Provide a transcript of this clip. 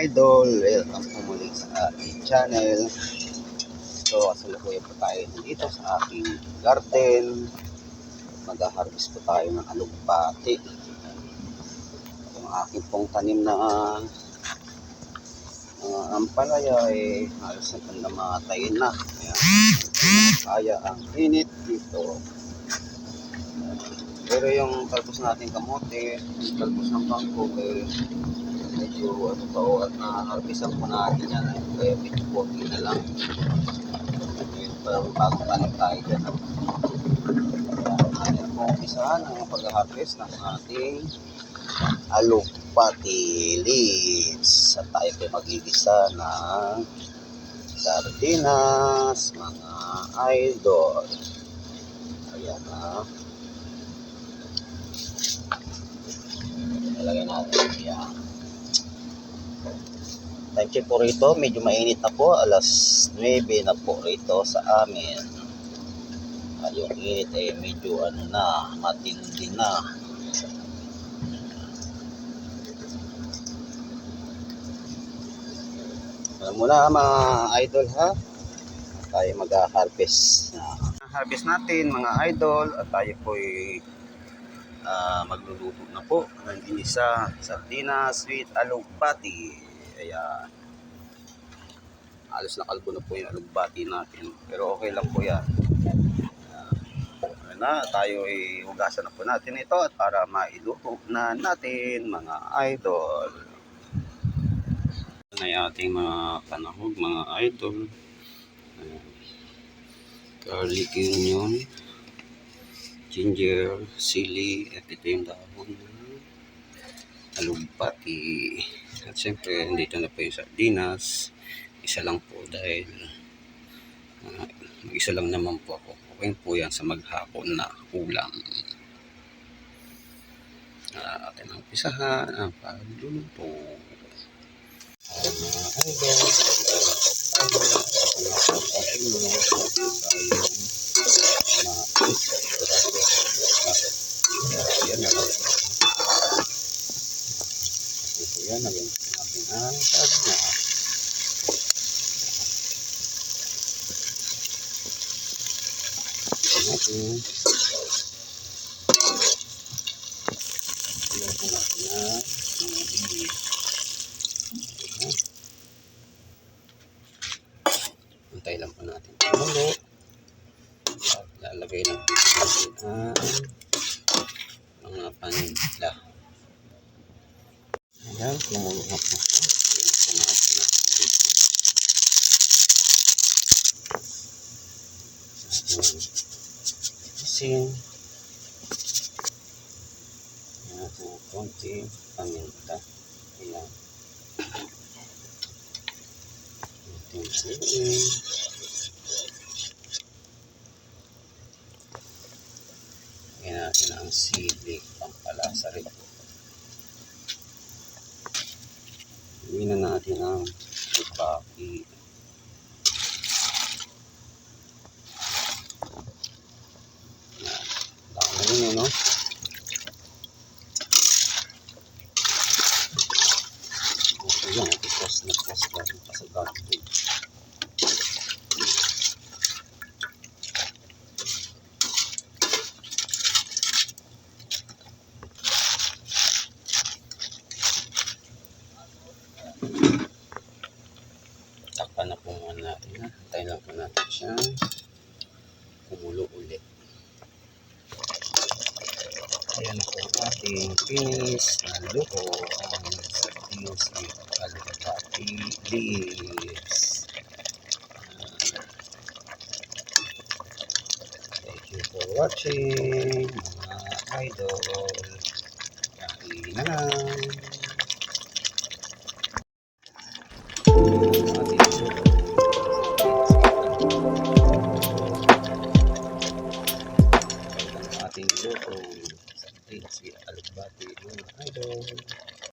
idol, welcome po muli sa ating channel. So, kasalukuyan po tayo dito sa aking garden. Mag-harvest po tayo ng alugbati. Yung aking pong tanim na mga ampalaya ay halos na namatay na. Ayan. Kaya ang init dito. Pero yung talbos natin kamote, yung talbos ng bangko, eh, medyo ano pa o at na-harvestan po natin yan. Kaya medyo konti na lang. Ngayon parang bagong tanim tayo dyan. Ayan po umpisahan ang pag-harvest ng ating alupati leaves. At tayo po magigisa ng sardinas, mga idol. Ayan na. Ilagay natin yan. Time check po rito, medyo mainit na po. Alas 9 na po rito sa amin. At yung init ay medyo ano na, matindi na. Alam mo na mga idol ha, tayo mag-harvest. Harvest natin mga idol at tayo po ay ah, magluluto na po ng inisa, sardinas, sweet, alugbati. Ayan. Alos na kalbo na po yung alugbati natin. Pero okay lang po yan. Ayan na, tayo ay hugasan na po natin ito at para mailuto na natin mga idol. Ito na ating mga panahog, mga idol. Ayan. Garlic onion ginger, sili, at ito yung dahon alugbati. At siyempre, dito na po yung sardinas. Isa lang po dahil uh, isa lang naman po ako. Okay po yan sa maghapon na ulam. Uh, atin ang pisahan ang pagluluto. Ang mga idol, ang yan na lang. Ito yan, naging natin ang sabi na. Ayan. Ayan. Antay lang po natin. Kumulo. At lalagay natin ang mga paninda. Ayan, kumulo na. Ayan po natin na dito. Ayan. Asin. Ayan natin ang konti paminta. Ayan. Ating sili. Ayan natin ang sili. Pampalasa rin. Gawin na natin ang tupaki. Dami yun, no? Okay yan. Ipos na pos na rin pa na po muna natin. Ha? Tayo lang po natin siya. Kumulo ulit. Ayan po ating finish na luto ang sardines with alipati leaves. Thank you for watching mga idol. Kain na lang.